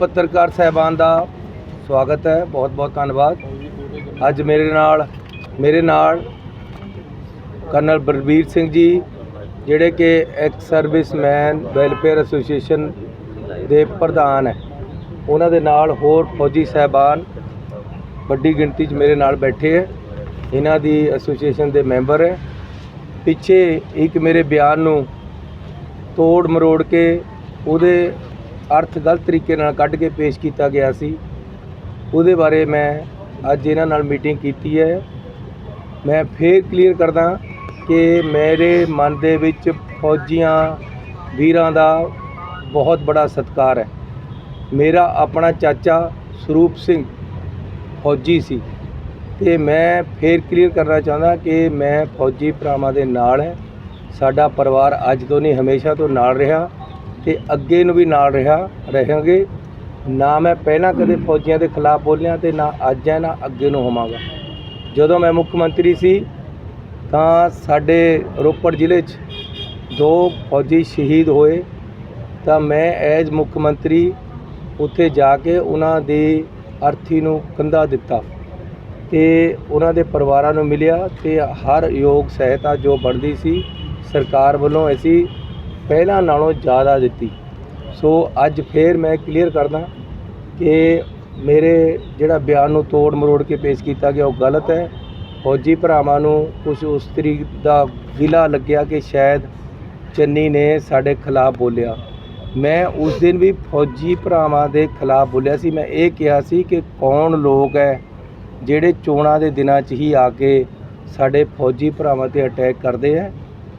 ਪੱਤਰਕਾਰ ਸਹਿਬਾਨ ਦਾ ਸਵਾਗਤ ਹੈ, ਬਹੁਤ ਬਹੁਤ ਧੰਨਵਾਦ। ਅੱਜ ਮੇਰੇ ਨਾਲ ਮੇਰੇ ਨਾਲ ਕਰਨਲ ਬਲਬੀਰ ਸਿੰਘ ਜੀ, ਜਿਹੜੇ ਕਿ ਐਕਸ ਸਰਵਿਸਮੈਨ ਵੈਲਫੇਅਰ ਐਸੋਸੀਏਸ਼ਨ ਦੇ ਪ੍ਰਧਾਨ ਹੈ। ਉਹਨਾਂ ਦੇ ਨਾਲ ਹੋਰ ਫੌਜੀ ਸਹਿਬਾਨ ਵੱਡੀ ਗਿਣਤੀ 'ਚ ਮੇਰੇ ਨਾਲ ਬੈਠੇ ਹੈ। ਇਹਨਾਂ ਦੀ ਐਸੋਸੀਏਸ਼ਨ ਦੇ ਮੈਂਬਰ ਹੈ। ਪਿੱਛੇ ਇੱਕ ਮੇਰੇ ਬਿਆਨ ਨੂੰ ਤੋੜ ਮਰੋੜ ਕੇ ਉਹਦੇ ਅਰਥ ਗਲਤ ਤਰੀਕੇ ਨਾਲ ਕੱਢ ਕੇ ਪੇਸ਼ ਕੀਤਾ ਗਿਆ ਸੀ। ਉਹਦੇ ਬਾਰੇ ਮੈਂ ਅੱਜ ਇਹਨਾਂ ਨਾਲ ਮੀਟਿੰਗ ਕੀਤੀ ਹੈ। ਮੈਂ ਫੇਰ ਕਲੀਅਰ ਕਰਦਾ ਕਿ ਮੇਰੇ ਮਨ ਦੇ ਵਿੱਚ ਫੌਜੀਆਂ ਵੀਰਾਂ ਦਾ ਬਹੁਤ ਬੜਾ ਸਤਿਕਾਰ ਹੈ। ਮੇਰਾ ਆਪਣਾ ਚਾਚਾ ਸਰੂਪ ਸਿੰਘ ਫੌਜੀ ਸੀ ਤੇ ਮੈਂ ਫੇਰ ਕਲੀਅਰ ਕਰਨਾ ਚਾਹੁੰਦਾ ਕਿ ਮੈਂ ਫੌਜੀ ਭਰਾਵਾਂ ਦੇ ਨਾਲ ਹੈ। ਸਾਡਾ ਪਰਿਵਾਰ ਅੱਜ ਤੋਂ ਨਹੀਂ, ਹਮੇਸ਼ਾ ਤੋਂ ਨਾਲ ਰਿਹਾ। ਤੇ ਅੱਗੇ ਨੂੰ ਵੀ ਨਾਲ ਰਿਹਾ, ਰਹਾਂਗੇ। ਨਾ ਮੈਂ ਪਹਿਲਾਂ ਕਦੇ ਫੌਜੀਆਂ ਦੇ ਖਿਲਾਫ ਬੋਲਿਆ ਤੇ ਨਾ ਅੱਜ ਹੈ, ਨਾ ਅੱਗੇ ਨੂੰ ਹੋਵਾਂਗਾ। ਜਦੋਂ ਮੈਂ ਮੁੱਖ ਮੰਤਰੀ ਸੀ, ਤਾਂ ਸਾਡੇ ਰੋਪੜ ਜ਼ਿਲ੍ਹੇ 'ਚ ਦੋ ਫੌਜੀ ਸ਼ਹੀਦ ਹੋਏ। ਤਾਂ ਮੈਂ ਐਜ਼ ਮੁੱਖ ਮੰਤਰੀ ਉੱਥੇ ਜਾ ਕੇ ਉਹਨਾਂ ਦੀ ਅਰਥੀ ਨੂੰ ਕੰਧਾ ਦਿੱਤਾ ਤੇ ਉਹਨਾਂ ਦੇ ਪਰਿਵਾਰਾਂ ਨੂੰ ਮਿਲਿਆ ਤੇ ਹਰ ਯੋਗ ਸਹਾਇਤਾ ਜੋ ਬਣਦੀ ਸੀ, ਸਰਕਾਰ ਵੱਲੋਂ ਅਸੀਂ ਪਹਿਲਾਂ ਨਾਲੋਂ ਜ਼ਿਆਦਾ ਦਿੱਤੀ। ਸੋ ਅੱਜ ਫੇਰ ਮੈਂ ਕਲੀਅਰ ਕਰਦਾ ਕਿ ਮੇਰੇ ਜਿਹੜਾ ਬਿਆਨ ਨੂੰ ਤੋੜ ਮਰੋੜ ਕੇ ਪੇਸ਼ ਕੀਤਾ ਗਿਆ, ਉਹ ਗਲਤ ਹੈ। ਫੌਜੀ ਭਰਾਵਾਂ ਨੂੰ ਕੁਝ ਉਸ ਤਰੀਕ ਦਾ ਗਿਲਾ ਲੱਗਿਆ ਕਿ ਸ਼ਾਇਦ ਚੰਨੀ ਨੇ ਸਾਡੇ ਖਿਲਾਫ ਬੋਲਿਆ। ਮੈਂ ਉਸ ਦਿਨ ਵੀ ਫੌਜੀ ਭਰਾਵਾਂ ਦੇ ਖਿਲਾਫ ਬੋਲਿਆ ਸੀ। ਮੈਂ ਇਹ ਕਿਹਾ ਸੀ ਕਿ ਕੌਣ ਲੋਕ ਹੈ ਜਿਹੜੇ ਚੋਣਾਂ ਦੇ ਦਿਨਾਂ 'ਚ ਹੀ ਆ ਕੇ ਸਾਡੇ ਫੌਜੀ ਭਰਾਵਾਂ ਤੇ ਅਟੈਕ ਕਰਦੇ ਹੈ?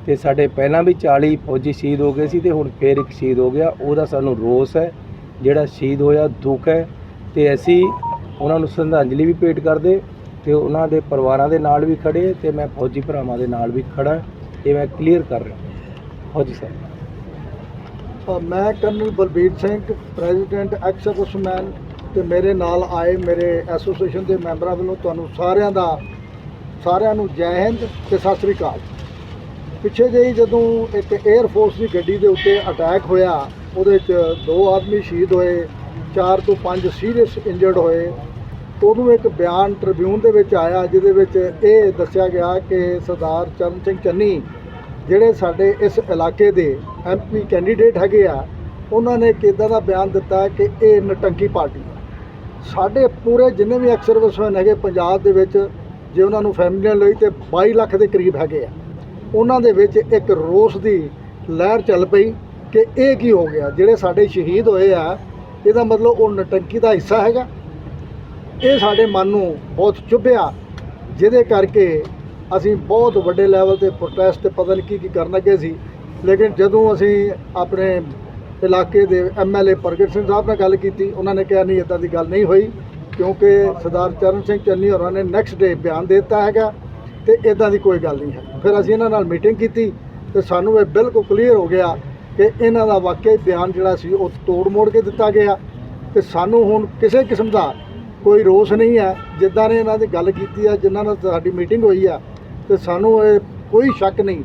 ਤੇ ਸਾਡੇ ਪਹਿਲਾਂ ਵੀ 40 ਫੌਜੀ ਸ਼ਹੀਦ ਹੋ ਗਏ ਸੀ ਤੇ ਹੁਣ ਫੇਰ ਇੱਕ ਸ਼ਹੀਦ ਹੋ ਗਿਆ। ਉਹਦਾ ਸਾਨੂੰ ਰੋਸ ਹੈ, ਜਿਹੜਾ ਸ਼ਹੀਦ ਹੋਇਆ ਦੁੱਖ ਹੈ ਤੇ ਅਸੀਂ ਉਹਨਾਂ ਨੂੰ ਸ਼ਰਧਾਂਜਲੀ ਵੀ ਭੇਟ ਕਰਦੇ ਤੇ ਉਹਨਾਂ ਦੇ ਪਰਿਵਾਰਾਂ ਦੇ ਨਾਲ ਵੀ ਖੜੇ ਤੇ ਮੈਂ ਫੌਜੀ ਭਰਾਵਾਂ ਦੇ ਨਾਲ ਵੀ ਖੜਾ। ਇਹ ਮੈਂ ਕਲੀਅਰ ਕਰ ਰਿਹਾ। ਫੌਜੀ ਸਾਹਿਬ। ਮੈਂ colonel Balbir Singh, president ex serviceman ਤੇ ਮੇਰੇ ਨਾਲ ਆਏ ਮੇਰੇ ਐਸੋਸੀਏਸ਼ਨ ਦੇ ਮੈਂਬਰਾਂ ਵੱਲੋਂ। ਤੁਹਾਨੂੰ ਸਾਰਿਆਂ ਦਾ, ਸਾਰਿਆਂ ਨੂੰ ਜੈ ਹਿੰਦ ਤੇ ਸਤਿ ਸ੍ਰੀ ਅਕਾਲ। ਪਿੱਛੇ ਜਿਹੀ ਜਦੋਂ ਇੱਕ 에ਅਰ ਫੋਰਸ ਦੀ ਗੱਡੀ ਦੇ ਉੱਤੇ ਅਟੈਕ ਹੋਇਆ, ਉਹਦੇ 'ਚ ਦੋ ਆਦਮੀ ਸ਼ਹੀਦ ਹੋਏ, ਚਾਰ ਤੋਂ ਪੰਜ ਸੀਰੀਅਸ ਇੰਜਰਡ ਹੋਏ। ਉਦੋਂ ਇੱਕ ਬਿਆਨ ਟ੍ਰਿਬਿਊਨ ਦੇ ਵਿੱਚ ਆਇਆ, ਜਿਹਦੇ ਵਿੱਚ ਇਹ ਦੱਸਿਆ ਗਿਆ ਕਿ ਸਰਦਾਰ ਚਰਨ ਸਿੰਘ ਚੰਨੀ, ਜਿਹੜੇ ਸਾਡੇ ਇਸ ਇਲਾਕੇ ਦੇ ਐਮਪੀ ਕੈਂਡੀਡੇਟ ਹੈਗੇ ਆ, ਉਹਨਾਂ ਨੇ ਕਿੱਦਾਂ ਦਾ ਬਿਆਨ ਦਿੱਤਾ ਕਿ ਇਹ ਨਟੰਕੀ ਪਾਰਟੀ ਹੈ ਸਾਡੇ ਪੂਰੇ ਜਿੰਨੇ ਵੀ ਅਕਸਰ ਹੈਗੇ, ਪੰਜਾਬ ਦੇ ਵਿੱਚ, ਜੇ ਉਹਨਾਂ ਨੂੰ ਫੈਮਲੀਆਂ ਲਈ ਤੇ 22 ਲੱਖ ਦੇ ਕਰੀਬ ਹੈਗੇ ਆ। ਉਹਨਾਂ ਦੇ ਵਿੱਚ ਇੱਕ ਰੋਸ ਦੀ ਲਹਿਰ ਚੱਲ ਪਈ ਕਿ ਇਹ ਕੀ ਹੋ ਗਿਆ? ਜਿਹੜੇ ਸਾਡੇ ਸ਼ਹੀਦ ਹੋਏ ਆ, ਇਹਦਾ ਮਤਲਬ ਉਹ ਨਟੰਕੀ ਦਾ ਹਿੱਸਾ ਹੈਗਾ। ਇਹ ਸਾਡੇ ਮਨ ਨੂੰ ਬਹੁਤ ਚੁੱਭਿਆ, ਜਿਹਦੇ ਕਰਕੇ ਅਸੀਂ ਬਹੁਤ ਵੱਡੇ ਲੈਵਲ ਤੇ ਪ੍ਰੋਟੈਸਟ ਤੇ ਪਤਾ ਨਹੀਂ ਕੀ ਕੀ ਕਰਨ ਲੱਗੇ ਸੀ। ਲੇਕਿਨ ਜਦੋਂ ਅਸੀਂ ਆਪਣੇ ਇਲਾਕੇ ਦੇ ਐਮਐਲਏ ਪ੍ਰਗਟ ਸਿੰਘ ਸਾਹਿਬ ਨਾਲ ਗੱਲ ਕੀਤੀ, ਉਹਨਾਂ ਨੇ ਕਿਹਾ, ਨਹੀਂ ਇਦਾਂ ਦੀ ਗੱਲ ਨਹੀਂ ਹੋਈ, ਕਿਉਂਕਿ ਸਰਦਾਰ ਚਰਨ ਸਿੰਘ ਚੰਨੀ ਹੋਰਾਂ ਨੇ ਨੈਕਸਟ ਡੇ ਬਿਆਨ ਦੇ ਦਿੱਤਾ ਹੈਗਾ। ਤੇ ਇਦਾਂ ਦੀ ਕੋਈ ਗੱਲ ਨਹੀਂ ਹੈ। ਫਿਰ ਅਸੀਂ ਇਹਨਾਂ ਨਾਲ ਮੀਟਿੰਗ ਕੀਤੀ ਤੇ ਸਾਨੂੰ ਇਹ ਬਿਲਕੁਲ ਕਲੀਅਰ ਹੋ ਗਿਆ ਕਿ ਇਹਨਾਂ ਦਾ ਵਾਕਈ ਬਿਆਨ ਜਿਹੜਾ ਸੀ ਉਹ ਤੋੜ ਮੋੜ ਕੇ ਦਿੱਤਾ ਗਿਆ। ਤੇ ਸਾਨੂੰ ਹੁਣ ਕਿਸੇ ਕਿਸਮ ਦਾ ਕੋਈ ਰੋਸ ਨਹੀਂ ਹੈ। ਜਿੱਦਾਂ ਨੇ ਇਹਨਾਂ ਦੀ ਗੱਲ ਕੀਤੀ ਆ ਜਿਨ੍ਹਾਂ ਨਾਲ ਸਾਡੀ ਮੀਟਿੰਗ ਹੋਈ ਆ ਤੇ ਸਾਨੂੰ ਇਹ ਕੋਈ ਸ਼ੱਕ ਨਹੀਂ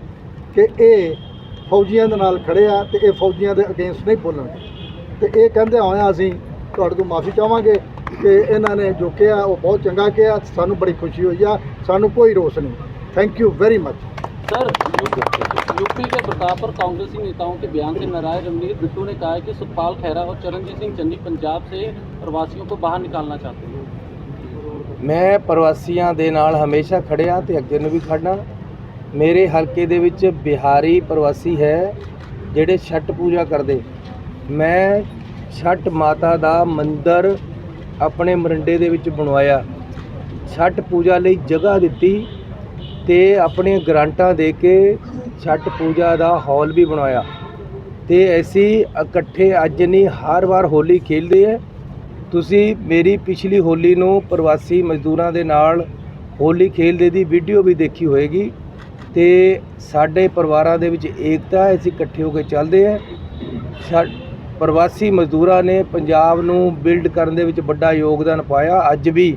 ਕਿ ਇਹ ਫੌਜੀਆਂ ਦੇ ਨਾਲ ਖੜੇ ਆ ਤੇ ਇਹ ਫੌਜੀਆਂ ਦੇ ਅਗੇਂਸਟ ਨਹੀਂ ਬੋਲਣਗੇ। ਤੇ ਇਹ ਕਹਿੰਦੇ ਹੋਇਆ ਅਸੀਂ, ਤੁਹਾਡੇ ਤੋਂ ਮਾਫੀ ਚਾਹਾਂਗੇ। ਕਿ ਇਹਨਾਂ ਨੇ ਜੋ ਕਿਹਾ ਉਹ ਬਹੁਤ ਚੰਗਾ ਕਿਹਾ ਸਾਨੂੰ ਬੜੀ ਖੁਸ਼ੀ ਹੋਈ ਆ ਸਾਨੂੰ ਕੋਈ ਰੋਸ ਨਹੀਂ thank you very much sir UP के प्रताप पर कांग्रेसी नेताओं के बयान से नाराज रमनीत बिट्टू ने कहा है कि सुखपाल खैरा और चरणजीत सिंह चन्नी पंजाब से प्रवासियों को बाहर निकालना चाहते हैं ਮੈਂ ਪ੍ਰਵਾਸੀਆਂ ਦੇ ਨਾਲ ਹਮੇਸ਼ਾ ਖੜਿਆ ਤੇ ਅੱਗੇ ਨੂੰ ਵੀ ਖੜਨਾ ਮੇਰੇ ਹਲਕੇ ਦੇ ਵਿੱਚ ਬਿਹਾਰੀ ਪ੍ਰਵਾਸੀ ਹੈ ਜਿਹੜੇ ਛਠ ਪੂਜਾ ਕਰਦੇ ਮੈਂ ਛਠ ਮਾਤਾ ਦਾ ਮੰਦਿਰ ਆਪਣੇ ਮਰਿੰਡੇ ਦੇ ਵਿੱਚ ਬਣਵਾਇਆ। ਛੱਟ ਪੂਜਾ ਲਈ ਜਗ੍ਹਾ ਦਿੱਤੀ ਤੇ ਆਪਣੀਆਂ ਗਰਾਂਟਾਂ ਦੇ ਕੇ ਛੱਟ ਪੂਜਾ ਦਾ ਹਾਲ ਵੀ ਬਣਾਇਆ। ਤੇ ਅਸੀਂ ਇਕੱਠੇ ਅੱਜ ਨਹੀਂ, ਹਰ ਵਾਰ ਹੋਲੀ ਖੇਡਦੇ ਹੈ ਤੁਸੀਂ ਮੇਰੀ ਪਿਛਲੀ ਹੋਲੀ ਨੂੰ ਪ੍ਰਵਾਸੀ ਮਜ਼ਦੂਰਾਂ ਦੇ ਨਾਲ ਹੋਲੀ ਖੇਡਦੇ ਦੀ ਵੀਡੀਓ ਵੀ ਦੇਖੀ ਹੋਏਗੀ ਤੇ ਸਾਡੇ ਪਰਿਵਾਰਾਂ ਦੇ ਵਿੱਚ ਏਕਤਾ ਹੈ, ਅਸੀਂ ਇਕੱਠੇ ਹੋ ਕੇ ਚੱਲਦੇ ਹਾਂ ਸਾ- ਪ੍ਰਵਾਸੀ ਮਜ਼ਦੂਰਾਂ ਨੇ ਪੰਜਾਬ ਨੂੰ ਬਿਲਡ ਕਰਨ ਦੇ ਵਿੱਚ ਵੱਡਾ ਯੋਗਦਾਨ ਪਾਇਆ ਅੱਜ ਵੀ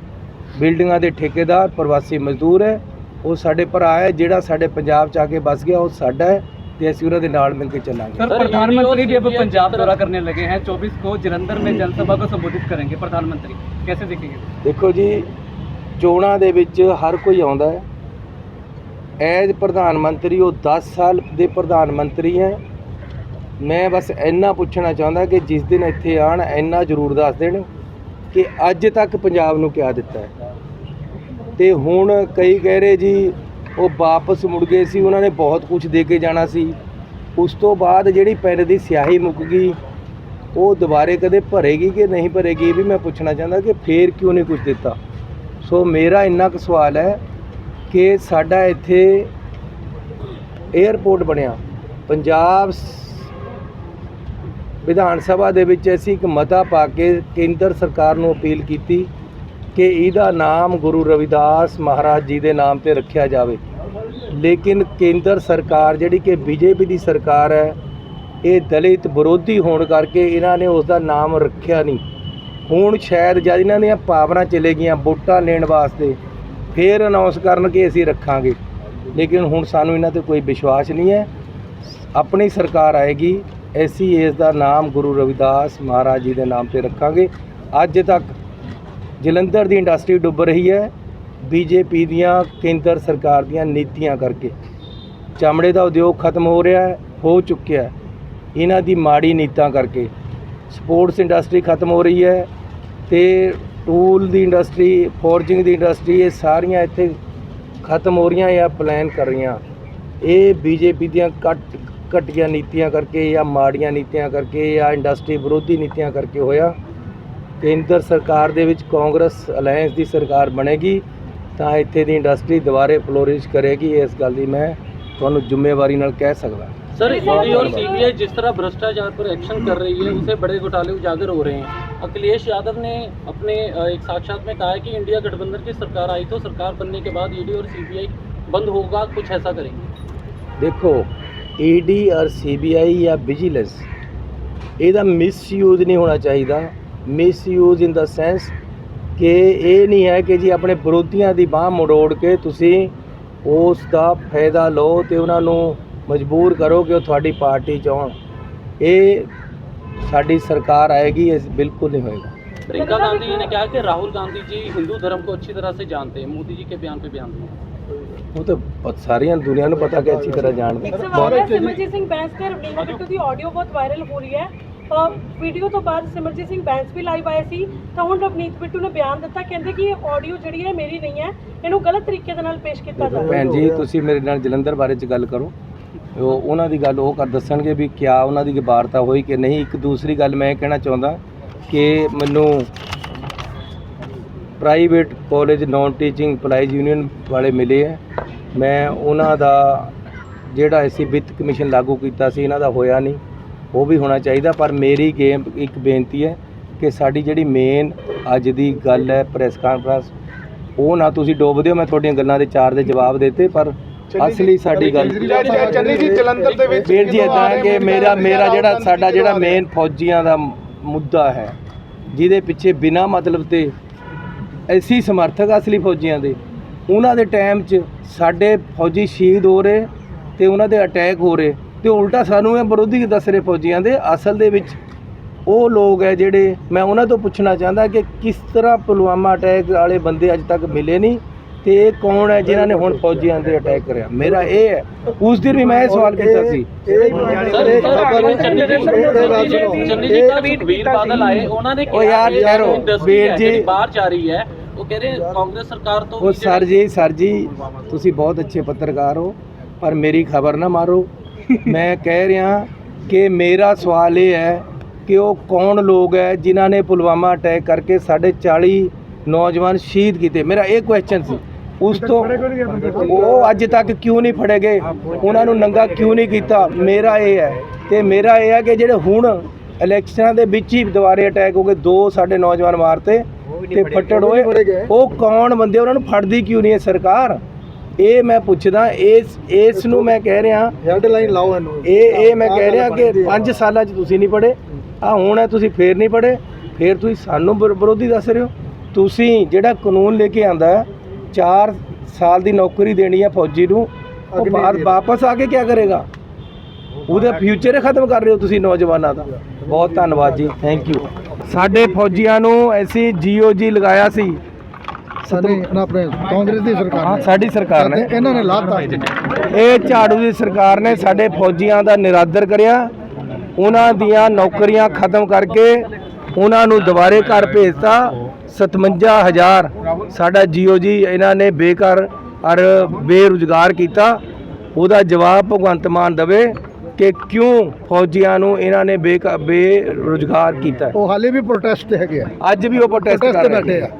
ਬਿਲਡਿੰਗਾਂ ਦੇ ਠੇਕੇਦਾਰ ਪ੍ਰਵਾਸੀ ਮਜ਼ਦੂਰ ਹੈ ਉਹ ਸਾਡੇ ਭਰਾ ਹੈ ਜਿਹੜਾ ਸਾਡੇ ਪੰਜਾਬ ਚ ਆ ਕੇ ਵਸ ਗਿਆ ਉਹ ਸਾਡਾ ਹੈ ਤੇ ਅਸੀਂ ਉਹਨਾਂ ਦੇ ਨਾਲ ਮਿਲ ਕੇ ਚੱਲਾਂਗੇ सर सर, प्रधानमंत्री भी अब यूपी और पंजाब CPI दौरा करने लगे हैं 24 को जलंधर में जनसभा को संबोधित करेंगे प्रधानमंत्री कैसे देखेंगे ਦੇਖੋ ਜੀ ਚੋਣਾਂ ਦੇ ਵਿੱਚ ਹਰ ਕੋਈ ਆਉਂਦਾ ਹੈ ਐਜ ਪ੍ਰਧਾਨ ਮੰਤਰੀ ਉਹ 10 ਸਾਲ ਦੇ ਪ੍ਰਧਾਨ ਮੰਤਰੀ ਹੈ ਮੈਂ ਬਸ ਇੰਨਾ ਪੁੱਛਣਾ ਚਾਹੁੰਦਾ ਕਿ ਜਿਸ ਦਿਨ ਇੱਥੇ ਆਣ ਇੰਨਾ ਜ਼ਰੂਰ ਦੱਸ ਦੇਣ ਕਿ ਅੱਜ ਤੱਕ ਪੰਜਾਬ ਨੂੰ ਕਿਆ ਦਿੱਤਾ ਹੈ। ਤੇ ਹੁਣ ਕਈ ਕਹਿ ਰਹੇ ਜੀ, ਉਹ ਵਾਪਸ ਮੁੜ ਗਏ ਸੀ, ਉਹਨਾਂ ਨੇ ਬਹੁਤ ਕੁਝ ਦੇ ਕੇ ਜਾਣਾ ਸੀ। ਉਸ ਤੋਂ ਬਾਅਦ ਜਿਹੜੀ ਪੈਨ ਦੀ ਸਿਆਹੀ ਮੁੱਕ ਗਈ, ਉਹ ਦੁਬਾਰੇ ਕਦੇ ਭਰੇਗੀ ਕਿ ਨਹੀਂ ਭਰੇਗੀ, ਇਹ ਵੀ ਮੈਂ ਪੁੱਛਣਾ ਚਾਹੁੰਦਾ ਕਿ ਫੇਰ ਕਿਉਂ ਨਹੀਂ ਕੁਝ ਦਿੱਤਾ? ਸੋ ਮੇਰਾ ਇੰਨਾ ਕੁ ਸਵਾਲ ਹੈ ਕਿ ਸਾਡਾ ਇੱਥੇ 에ਅਰਪੋਰਟ ਬਣਿਆ। ਪੰਜਾਬ ਵਿਧਾਨ ਸਭਾ ਦੇ ਵਿੱਚ ਅਸੀਂ ਇੱਕ ਮਤਾ ਪਾ ਕੇ ਕੇਂਦਰ ਸਰਕਾਰ ਨੂੰ ਅਪੀਲ ਕੀਤੀ ਕਿ ਇਹਦਾ ਨਾਮ ਗੁਰੂ ਰਵਿਦਾਸ ਮਹਾਰਾਜ ਜੀ ਦੇ ਨਾਮ ਤੇ ਰੱਖਿਆ ਜਾਵੇ। ਲੇਕਿਨ ਕੇਂਦਰ ਸਰਕਾਰ ਜਿਹੜੀ ਕਿ ਬੀਜੇਪੀ ਦੀ ਸਰਕਾਰ ਹੈ, ਇਹ ਦਲਿਤ ਵਿਰੋਧੀ ਹੋਣ ਕਰਕੇ ਇਹਨਾਂ ਨੇ ਉਸ ਦਾ ਨਾਮ ਰੱਖਿਆ ਨਹੀਂ। ਹੁਣ ਸ਼ਾਇਦ ਜਦ ਇਹਨਾਂ ਦੀਆਂ ਭਾਵਨਾ ਚਲੇ ਗਈਆਂ ਵੋਟਾਂ ਲੈਣ ਵਾਸਤੇ, ਫੇਰ ਅਨਾਉਂਸ ਕਰਨ ਕਿ ਅਸੀਂ ਰੱਖਾਂਗੇ। ਲੇਕਿਨ ਹੁਣ ਸਾਨੂੰ ਇਹਨਾਂ ਤੇ ਕੋਈ ਵਿਸ਼ਵਾਸ ਨਹੀਂ ਹੈ। ਆਪਣੀ ਸਰਕਾਰ ਆਏਗੀ ਐਸੀ ਇਸ ਦਾ ਨਾਮ ਗੁਰੂ ਰਵਿਦਾਸ ਮਹਾਰਾਜ ਜੀ ਦੇ ਨਾਮ ਤੇ ਰੱਖਾਂਗੇ। ਅੱਜ ਤੱਕ ਜਲੰਧਰ ਦੀ ਇੰਡਸਟਰੀ ਡੁੱਬ ਰਹੀ ਹੈ, ਬੀਜੇਪੀ ਦੀਆਂ, ਕੇਂਦਰ ਸਰਕਾਰ ਦੀਆਂ ਨੀਤੀਆਂ ਕਰਕੇ। ਚਮੜੇ ਦਾ ਉਦਯੋਗ ਖਤਮ ਹੋ ਰਿਹਾ ਹੈ, ਹੋ ਚੁੱਕਿਆ ਹੈ। ਇਹਨਾਂ ਦੀ ਮਾੜੀ ਨੀਤਾਂ ਕਰਕੇ ਸਪੋਰਟਸ ਇੰਡਸਟਰੀ ਖਤਮ ਹੋ ਰਹੀ ਹੈ ਤੇ ਟੂਲ ਦੀ ਇੰਡਸਟਰੀ, ਫੋਰਜਿੰਗ ਦੀ ਇੰਡਸਟਰੀ, ਇਹ ਸਾਰੀਆਂ ਇੱਥੇ ਖਤਮ ਹੋ ਰਹੀਆਂ ਜਾਂ ਪਲਾਨ ਕਰ ਰਹੀਆਂ। ਇਹ ਬੀਜੇਪੀ ਦੀਆਂ ਘੱਟ ਘਟੀਆਂ ਨੀਤੀਆਂ ਕਰਕੇ ਜਾਂ ਮਾੜੀਆਂ ਨੀਤੀਆਂ ਕਰਕੇ ਜਾਂ ਇੰਡਸਟਰੀ ਵਿਰੋਧੀ ਨੀਤੀਆਂ ਕਰਕੇ ਹੋਇਆ ਕੇਂਦਰ ਸਰਕਾਰ ਦੇ ਵਿੱਚ ਕਾਂਗਰਸ ਅਲਾਈਅੰਸ ਦੀ ਸਰਕਾਰ ਬਣੇਗੀ ਤਾਂ ਇੱਥੇ ਦੀ ਇੰਡਸਟਰੀ ਦੁਬਾਰੇ ਫਲੋਰਿਸ਼ ਕਰੇਗੀ ਇਸ ਗੱਲ ਦੀ ਮੈਂ ਤੁਹਾਨੂੰ ਜ਼ਿੰਮੇਵਾਰੀ ਨਾਲ ਕਹਿ ਸਕਦਾ सर ईडी और सीबीआई जिस तरह भ्रष्टाचार पर एक्शन कर रही है उसे बड़े घोटाले उजागर हो रहे हैं अखिलेश यादव ने अपने अ, एक साक्षात में कहा है कि इंडिया गठबंधन की सरकार आई तो सरकार बनने के बाद ईडी और सीबीआई बंद होगा कुछ ऐसा करेंगे ਦੇਖੋ ਈਡੀ ਔਰ ਸੀਬੀਆਈ ਜਾਂ ਵਿਜੀਲੈਂਸ ਇਹਦਾ ਮਿਸਯੂਜ਼ ਨਹੀਂ ਹੋਣਾ ਚਾਹੀਦਾ। ਮਿਸਯੂਜ਼ ਇਨ ਦਾ ਸੈਂਸ ਕਿ ਇਹ ਨਹੀਂ ਹੈ ਕਿ ਜੀ ਆਪਣੇ ਵਿਰੋਧੀਆਂ ਦੀ ਬਾਹ ਮਰੋੜ ਕੇ ਤੁਸੀਂ ਉਸ ਦਾ ਫਾਇਦਾ ਲਓ ਤੇ ਉਹਨਾਂ ਨੂੰ ਮਜਬੂਰ ਕਰੋ ਕਿ ਉਹ ਤੁਹਾਡੀ ਪਾਰਟੀ ਚ ਆਉਣ। ਇਹ ਸਾਡੀ ਸਰਕਾਰ ਆਏਗੀ, ਇਹ ਬਿਲਕੁਲ ਨਹੀਂ ਹੋਏਗਾ। प्रियंका गांधी जी ने कहा कि राहुल गांधी जी हिंदू धर्म को अच्छी तरह से जानते हैं मोदी जी के बयान पे बयान दिया ਉਹ ਤਾਂ ਪ- ਸਾਰੀਆਂ ਦੁਨੀਆ ਨੂੰ ਪਤਾ ਕਿ ਅੱਛੀ ਤਰ੍ਹਾਂ ਜਾਣਦੇ ਇੱਕ ਸਵਾਲ ਹੈ ਸਿਮਰਜੀਤ ਸਿੰਘ ਬੈਂਸ ਤੇ ਰਵਨੀਤ ਬਿੱਟੂ ਦੀ ਆਡੀਓ ਬਹੁਤ ਵਾਇਰਲ ਹੋ ਰਹੀ ਹੈ ਅ, ਵੀਡੀਓ ਤੋਂ ਬਾਅਦ ਸਿਮਰਜੀਤ ਸਿੰਘ ਬੈਂਸ ਵੀ ਲਾਈਵ ਆਏ ਸੀ ਤਾਂ ਹੁਣ ਰਵਨੀਤ ਬਿੱਟੂ ਨੇ ਬਿਆਨ ਦਿੱਤਾ ਕਹਿੰਦੇ ਕਿ ਇਹ ਆਡੀਓ ਜਿਹੜੀ ਹੈ ਮੇਰੀ ਨਹੀਂ ਹੈ ਇਹਨੂੰ ਗਲਤ ਤਰੀਕੇ ਦੇ ਨਾਲ ਪੇਸ਼ ਕੀਤਾ ਜਾ ਰਿਹਾ ਭੈਣ ਜੀ ਤੁਸੀਂ ਮੇਰੇ ਨਾਲ ਜਲੰਧਰ ਬਾਰੇ ਚ ਗੱਲ ਕਰੋ ਉਹ ਉਹਨਾਂ ਦੀ ਗੱਲ ਉਹ ਕਰ ਦੱਸਣਗੇ ਵੀ ਕਿਆ ਉਹਨਾਂ ਦੀ ਵਾਰਤਾ ਹੋਈ ਕਿ ਨਹੀਂ ਇੱਕ ਦੂਸਰੀ ਗੱਲ ਮੈਂ ਇਹ ਕਹਿਣਾ ਚਾਹੁੰਦਾ ਕਿ ਮੈਨੂੰ private college non teaching employees union ਵਾਲੇ ਮਿਲੇ ਹੈ। ਮੈਂ ਉਹਨਾਂ ਦਾ ਜਿਹੜਾ ਅਸੀਂ ਵਿੱਤ ਕਮਿਸ਼ਨ ਲਾਗੂ ਕੀਤਾ ਸੀ ਇਹਨਾਂ ਦਾ ਹੋਇਆ ਨਹੀਂ। ਉਹ ਵੀ ਹੋਣਾ ਚਾਹੀਦਾ ਪਰ ਮੇਰੀ ਗੇਮ ਇੱਕ ਬੇਨਤੀ ਹੈ ਕਿ ਸਾਡੀ ਜਿਹੜੀ ਮੇਨ ਅੱਜ ਦੀ ਗੱਲ ਹੈ ਪ੍ਰੈਸ ਕਾਨਫਰੰਸ ਉਹ ਨਾ ਤੁਸੀਂ ਡੋਬ ਦਿਓ ਮੈਂ ਤੁਹਾਡੀਆਂ ਗੱਲਾਂ ਦੇ ਚਾਰ ਦੇ ਜਵਾਬ ਦਿੱਤੇ ਪਰ ਅਸਲੀ ਸਾਡੀ ਗੱਲ ਚੰਨੀ ਜੀ ਜਲੰਧਰ ਦੇ ਵਿੱਚ ਵੀਰ ਜੀ ਇਦਾਂ ਹੈ ਕਿ ਮੇਰਾ ਮੇਰਾ ਜਿਹੜਾ ਸਾਡਾ ਜਿਹੜਾ ਮੇਨ ਫੌਜੀਆਂ ਦਾ ਮੁੱਦਾ ਹੈ, ਜਿਹਦੇ ਪਿੱਛੇ ਬਿਨਾ ਮਤਲਬ ਤੇ ਐਸੀ ਸਮਰਥਕ ਅਸਲੀ ਫੌਜੀਆਂ ਦੇ, ਉਹਨਾਂ ਦੇ ਟਾਈਮ 'ਚ ਸਾਡੇ ਫੌਜੀ ਸ਼ਹੀਦ ਹੋ ਰਹੇ ਤੇ ਉਹਨਾਂ ਦੇ ਅਟੈਕ ਹੋ ਰਹੇ ਤੇ ਉਲਟਾ ਸਾਨੂੰ ਇਹ ਵਿਰੋਧੀ ਦੱਸ ਰਹੇ ਫੌਜੀਆਂ ਦੇ, ਅਸਲ ਦੇ ਵਿੱਚ ਉਹ ਲੋਕ ਹੈ ਜਿਹੜੇ ਮੈਂ ਉਹਨਾਂ ਤੋਂ ਪੁੱਛਣਾ ਚਾਹੁੰਦਾ ਕਿ ਕਿਸ ਤਰ੍ਹਾਂ ਪੁਲਵਾਮਾ ਅਟੈਕ ਵਾਲੇ ਬੰਦੇ ਅੱਜ ਤੱਕ ਮਿਲੇ ਨਹੀਂ ਤੇ ਕੌਣ ਹੈ ਜਿਨ੍ਹਾਂ ਨੇ ਹੁਣ ਫੌਜੀਆਂ ਦੇ ਅਟੈਕ ਕਰਿਆ? ਮੇਰਾ ਇਹ ਹੈ। ਉਸ ਦਿਨ ਵੀ ਮੈਂ ਇਹ ਸਵਾਲ ਕੀਤਾ ਸੀ। ਉਹ ਸਰ ਜੀ ਸਰ ਜੀ ਤੁਸੀਂ ਬਹੁਤ ਅੱਛੇ ਪੱਤਰਕਾਰ ਹੋ ਪਰ ਮੇਰੀ ਖਬਰ ਨਾ ਮਾਰੋ। ਮੈਂ ਕਹਿ ਰਿਹਾ ਕਿ ਮੇਰਾ ਸਵਾਲ ਇਹ ਹੈ ਕਿ ਉਹ ਕੌਣ ਲੋਕ ਹੈ ਜਿਨ੍ਹਾਂ ਨੇ ਪੁਲਵਾਮਾ ਅਟੈਕ ਕਰਕੇ ਸਾਡੇ 40 ਨੌਜਵਾਨ ਸ਼ਹੀਦ ਕੀਤੇ? ਮੇਰਾ ਇਹ ਕੁਐਸਚਨ ਸੀ। ਉਸ ਤੋਂ ਉਹ ਅੱਜ ਤੱਕ ਕਿਉਂ ਨਹੀਂ ਫੜੇ ਗਏ? ਉਹਨਾਂ ਨੂੰ ਨੰਗਾ ਕਿਉਂ ਨਹੀਂ ਕੀਤਾ? ਮੇਰਾ ਇਹ ਹੈ ਤੇ ਮੇਰਾ ਇਹ ਹੈ ਕਿ ਜਿਹੜੇ ਹੁਣ ਇਲੈਕਸ਼ਨਾਂ ਦੇ ਵਿੱਚ ਹੀ ਦੁਬਾਰੇ ਅਟੈਕ ਹੋ ਗਏ ਦੋ ਸਾਡੇ ਨੌਜਵਾਨ ਮਾਰਤੇ ਤੇ ਫੱਟੜ ਹੋਏ। ਉਹ ਕੌਣ ਬੰਦੇ? ਉਹਨਾਂ ਨੂੰ ਫੜਦੀ ਕਿਉਂ ਨਹੀਂ ਹੈ ਸਰਕਾਰ? ਇਹ ਮੈਂ ਪੁੱਛਦਾ ਇਸ ਇਸ ਨੂੰ ਮੈਂ ਕਹਿ ਰਿਹਾ ਹੈਡਲਾਈਨ ਲਾਓ ਇਹਨੂੰ। ਇਹ ਇਹ ਮੈਂ ਕਹਿ ਰਿਹਾ ਕਿ 5 ਸਾਲਾਂ 'ਚ ਤੁਸੀਂ ਨਹੀਂ ਪੜੇ ਆ ਹੁਣ ਹੈ ਤੁਸੀਂ ਫੇਰ ਨਹੀਂ ਪੜੇ ਫੇਰ ਤੁਸੀਂ ਸਾਨੂੰ ਵਿਰ- ਵਿਰੋਧੀ ਦੱਸ ਰਹੇ ਹੋ। ਤੁਸੀਂ ਜਿਹੜਾ ਕਾਨੂੰਨ ਲੈ ਕੇ ਆਂਦਾ 4 ਸਾਲ ਦੀ ਨੌਕਰੀ ਦੇਣੀ ਹੈ ਫੌਜੀ ਨੂੰ ਉਹ ਬਾਅਦ। ਵਾਪਸ ਆ ਕੇ ਕੀ ਕਰੇਗਾ? ਉਹਦਾ ਫਿਊਚਰ ਖਤਮ ਕਰ ਰਹੇ ਹੋ ਤੁਸੀਂ ਨੌਜਵਾਨਾਂ ਦਾ। ਬਹੁਤ ਧੰਨਵਾਦ ਜੀ ਥੈਂਕ ਯੂ ਸਾਡੇ ਫੌਜੀਆਂ ਨੂੰ ਅਸੀਂ ਜੀਓਜੀ ਲਗਾਇਆ ਸੀ। ਸਨੀ ਆਪਣੇ ਕਾਂਗਰਸ ਦੀ ਸਰਕਾਰ ਹਾਂ ਨੇ। ਸਾਡੀ ਸਰਕਾਰ ਨੇ। ਇਹਨਾਂ ਨੇ ਲਾਤਾ। ਇਹ ਝਾੜੂ ਦੀ ਸਰਕਾਰ ਨੇ ਸਾਡੇ ਫੌਜੀਆਂ ਦਾ ਨਿਰਾਦਰ ਕਰਿਆ। ਉਹਨਾਂ ਦੀਆਂ ਨੌਕਰੀਆਂ ਖਤਮ ਕਰਕੇ ਉਹਨਾਂ ਨੂੰ ਦੁਬਾਰੇ ਘਰ ਭੇਜਤਾ। 57000 ਸਾਡਾ ਜੀਓ ਜੀ ਇਹਨਾਂ ਨੇ ਬੇਕਾਰ ਔਰ ਬੇਰੁਜ਼ਗਾਰ ਕੀਤਾ। ਉਹਦਾ ਜਵਾਬ ਭਗਵੰਤ ਮਾਨ ਦਵੇ ਕਿ ਕਿਉਂ ਫੌਜੀਆਂ ਨੂੰ ਇਹਨਾਂ ਨੇ ਬੇਕਾ ਬੇਰੁਜ਼ਗਾਰ ਕੀਤਾ। ਉਹ ਹਾਲੇ ਵੀ ਪ੍ਰੋਟੈਸਟ ਹੈਗੇ ਆ। ਅੱਜ ਵੀ ਉਹ ਪ੍ਰੋਟੈਸਟ ਕਰ ਰਹੇ ਆ।